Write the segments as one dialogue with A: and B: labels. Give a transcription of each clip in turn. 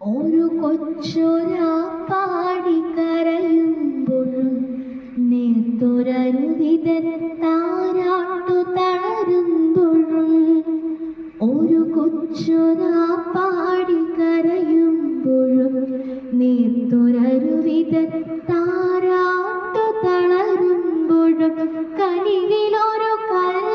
A: ഒരു കൊച്ചൊരാ പാടി കരയുമ്പോഴും നേത്തൊരരുവിതൻ താരാട്ടു തളരുമ്പോഴും ഒരു കൊച്ചൊരാ പാടി കരയുമ്പോഴും നേത്തൊരരുവിതൻ താരാട്ടു തളരുമ്പോഴും കനിവിലൊരു കല്ലു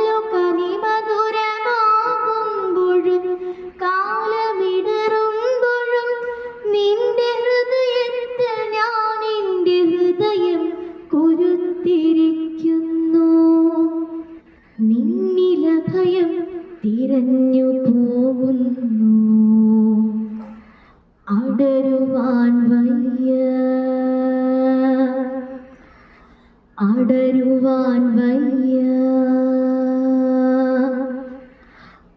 A: നിന്നിലഭയം തിരഞ്ഞു പോകുന്നു. അടരുവാൻ വയ്യ. അടരുവാൻ വയ്യ.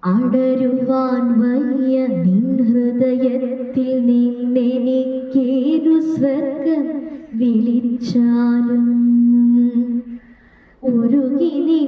A: അടരുവാൻ വയ്യ. നിൻ ഹൃദയത്തിൽ നിന്നെനിക്കേതു സ്വർഗം വിളിച്ചാലും. ഉരുകി